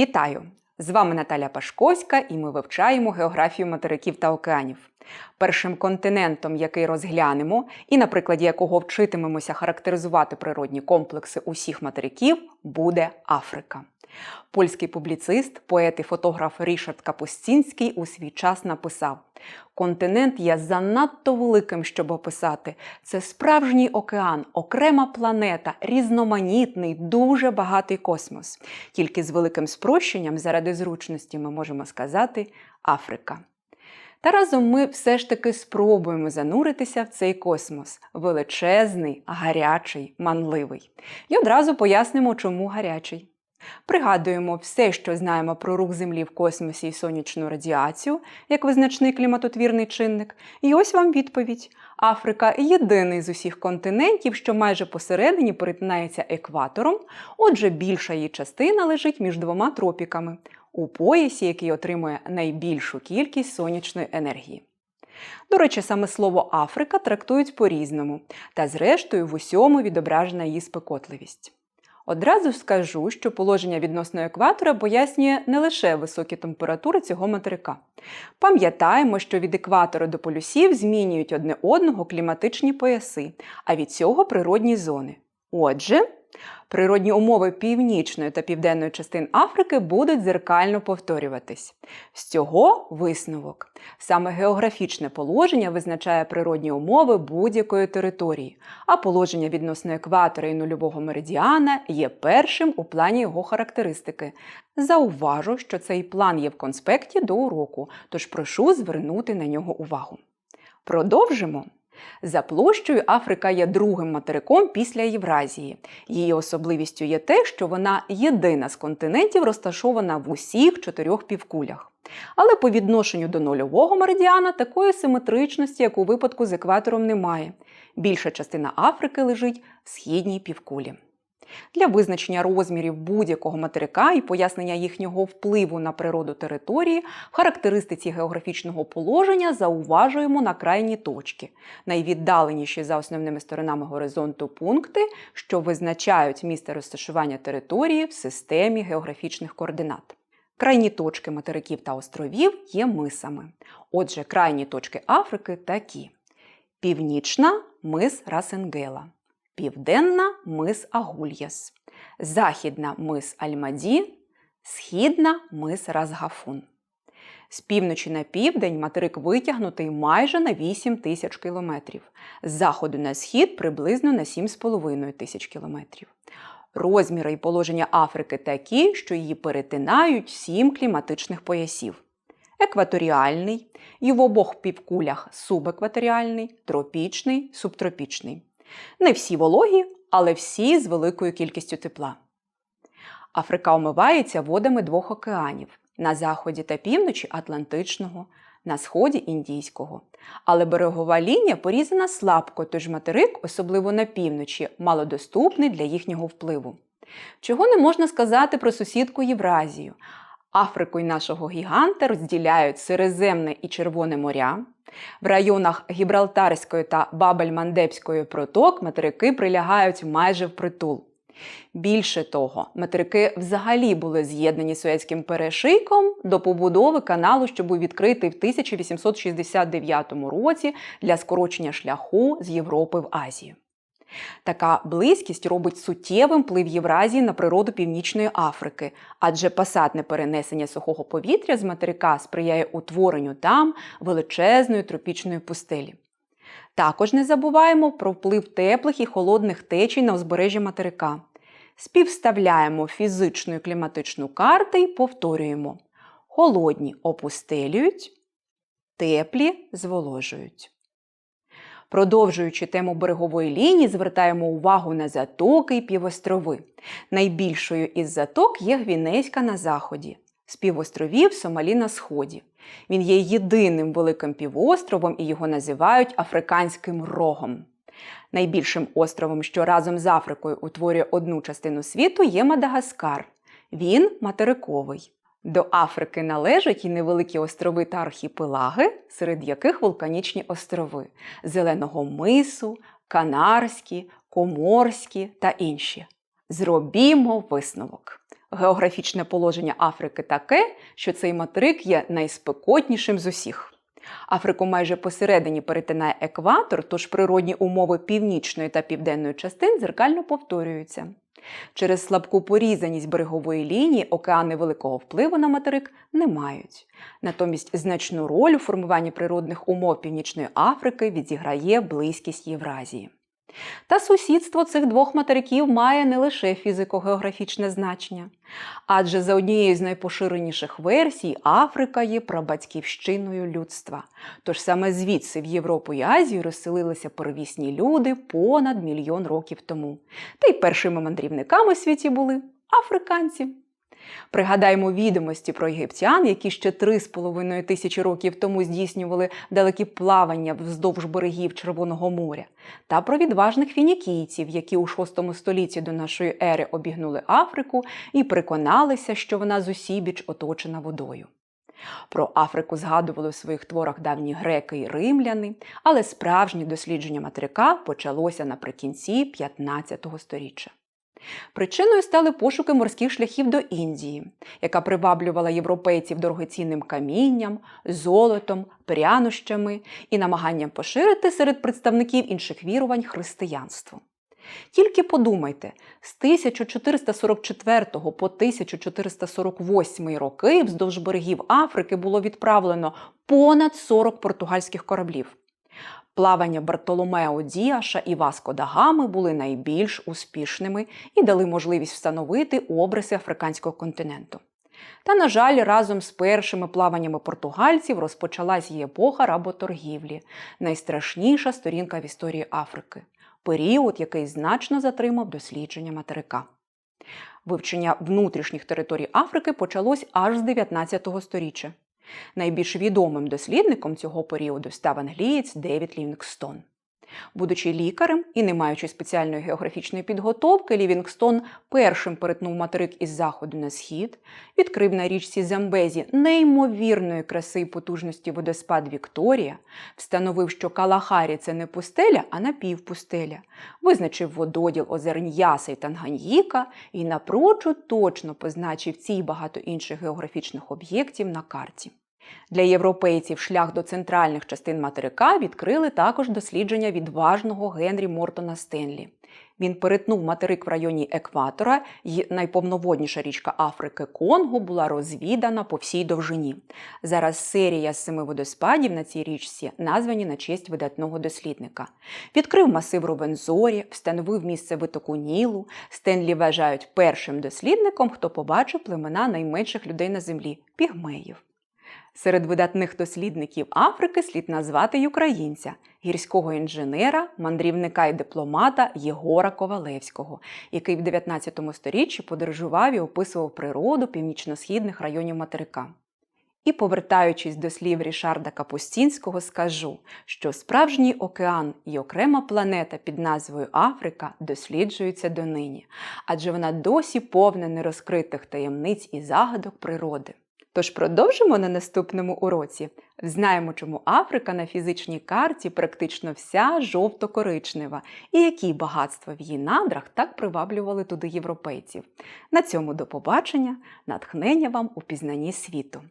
Вітаю! З вами Наталя Пашковська, і ми вивчаємо географію материків та океанів. Першим континентом, який розглянемо, і на прикладі якого вчитимемося характеризувати природні комплекси усіх материків, буде Африка. Польський публіцист, поет і фотограф Рішард Капустінський у свій час написав: Континент є занадто великим, щоб описати. Це справжній океан, окрема планета, різноманітний, дуже багатий космос. Тільки з великим спрощенням, заради зручності, ми можемо сказати Африка. Та разом ми все ж таки спробуємо зануритися в цей космос величезний, гарячий, манливий. І одразу пояснимо, чому гарячий. Пригадуємо все, що знаємо про рух Землі в космосі і сонячну радіацію, як визначний кліматотвірний чинник. І ось вам відповідь: Африка єдиний з усіх континентів, що майже посередині перетинається екватором, отже, більша її частина лежить між двома тропіками, у поясі, який отримує найбільшу кількість сонячної енергії. До речі, саме слово Африка трактують по-різному, та зрештою в усьому відображена її спекотливість. Одразу скажу, що положення відносно екватора пояснює не лише високі температури цього материка. Пам'ятаємо, що від екватора до полюсів змінюють одне одного кліматичні пояси, а від цього природні зони. Отже, природні умови північної та південної частин Африки будуть зеркально повторюватись. З цього висновок. Саме географічне положення визначає природні умови будь-якої території, а положення відносно екватора і нульового меридіана є першим у плані його характеристики. Зауважу, що цей план є в конспекті до уроку, тож прошу звернути на нього увагу. Продовжимо. За площею Африка є другим материком після Євразії. Її особливістю є те, що вона єдина з континентів, розташована в усіх чотирьох півкулях. Але по відношенню до нульового меридіана такої симетричності, як у випадку з екватором, немає. Більша частина Африки лежить в східній півкулі. Для визначення розмірів будь-якого материка і пояснення їхнього впливу на природу території, характеристиці географічного положення зауважуємо на крайні точки, найвіддаленіші за основними сторонами горизонту пункти, що визначають місце розташування території в системі географічних координат. Крайні точки материків та островів є мисами. Отже, крайні точки Африки такі: Північна мис Расенгела. Південна мис Агульяс, західна мис Альмаді, східна мис Разгафун. З півночі на південь материк витягнутий майже на 8 тисяч кілометрів, з заходу на схід приблизно на 7,5 тисяч кілометрів. Розміри і положення Африки такі, що її перетинають сім кліматичних поясів. Екваторіальний, і в обох півкулях субекваторіальний, тропічний, субтропічний. Не всі вологі, але всі з великою кількістю тепла. Африка омивається водами двох океанів на заході та півночі Атлантичного, на сході Індійського. Але берегова лінія порізана слабко, тож материк, особливо на півночі, малодоступний для їхнього впливу. Чого не можна сказати про сусідку Євразію. Африку і нашого гіганта розділяють Середземне і Червоне моря. В районах Гібралтарської та Бабель-Мандебської проток материки прилягають майже впритул. Більше того, материки взагалі були з'єднані Суецьким перешийком до побудови каналу, що був відкритий в 1869 році для скорочення шляху з Європи в Азію. Така близькість робить суттєвим вплив Євразії на природу Північної Африки, адже пасатне перенесення сухого повітря з материка сприяє утворенню там величезної тропічної пустелі. Також не забуваємо про вплив теплих і холодних течій на узбережжя материка. Співставляємо фізичну і кліматичну карти і повторюємо: холодні опустелюють, теплі зволожують. Продовжуючи тему берегової лінії, звертаємо увагу на затоки і півострови. Найбільшою із заток є Гвінейська на заході, з півостровів Сомалі на сході. Він є єдиним великим півостровом і його називають Африканським рогом. Найбільшим островом, що разом з Африкою утворює одну частину світу, є Мадагаскар. Він материковий. До Африки належать і невеликі острови та архіпелаги, серед яких вулканічні острови Зеленого мису, Канарські, Коморські та інші. Зробімо висновок. Географічне положення Африки таке, що цей материк є найспекотнішим з усіх. Африку майже посередині перетинає екватор, тож природні умови північної та південної частин дзеркально повторюються. Через слабку порізаність берегової лінії океани великого впливу на материк не мають. Натомість значну роль у формуванні природних умов Північної Африки відіграє близькість Євразії. Та сусідство цих двох материків має не лише фізико-географічне значення, адже за однією з найпоширеніших версій Африка є прабатьківщиною людства. Тож саме звідси в Європу і Азію розселилися первісні люди понад мільйон років тому. Та й першими мандрівниками у світі були африканці. Пригадаємо відомості про єгиптян, які ще 3,5 тисячі років тому здійснювали далекі плавання вздовж берегів Червоного моря, та про відважних фінікійців, які у VI столітті до нашої ери обігнули Африку і переконалися, що вона зусібіч оточена водою. Про Африку згадували у своїх творах давні греки і римляни, але справжнє дослідження материка почалося наприкінці 15 століття. Причиною стали пошуки морських шляхів до Індії, яка приваблювала європейців дорогоцінним камінням, золотом, прянощами і намаганням поширити серед представників інших вірувань християнство. Тільки подумайте, з 1444 по 1448 роки вздовж берегів Африки було відправлено понад 40 португальських кораблів. Плавання Бартоломео Діаша і Васко да були найбільш успішними і дали можливість встановити обриси африканського континенту. Та, на жаль, разом з першими плаваннями португальців розпочалась її епоха работоргівлі, найстрашніша сторінка в історії Африки, період, який значно затримав дослідження материка. Вивчення внутрішніх територій Африки почалось аж з 19 століття. Найбільш відомим дослідником цього періоду став англієць Девід Лівінгстон. Будучи лікарем і не маючи спеціальної географічної підготовки, Лівінгстон першим перетнув материк із заходу на схід, відкрив на річці Замбезі неймовірної краси і потужності водоспад Вікторія, встановив, що Калахарі це не пустеля, а напівпустеля, визначив вододіл озер Ньяса і Танганьїка і напрочуд точно позначив ці й багато інших географічних об'єктів на карті. Для європейців шлях до центральних частин материка відкрили також дослідження відважного Генрі Мортона Стенлі. Він перетнув материк в районі екватора, і найповноводніша річка Африки Конго була розвідана по всій довжині. Зараз серія з семи водоспадів на цій річці названі на честь видатного дослідника. Відкрив масив Ровензорі, встановив місце витоку Нілу. Стенлі вважають першим дослідником, хто побачив племена найменших людей на землі пігмеїв. Серед видатних дослідників Африки слід назвати й українця, гірського інженера, мандрівника і дипломата Єгора Ковалевського, який в 19 сторіччі подорожував і описував природу північно-східних районів материка. І, повертаючись до слів Рішарда Капустінського, скажу, що справжній океан і окрема планета під назвою Африка досліджуються донині, адже вона досі повна нерозкритих таємниць і загадок природи. Тож продовжимо на наступному уроці. Знаємо, чому Африка на фізичній карті практично вся жовто-коричнева, і які багатства в її надрах так приваблювали туди європейців. На цьому до побачення, натхнення вам у пізнанні світу.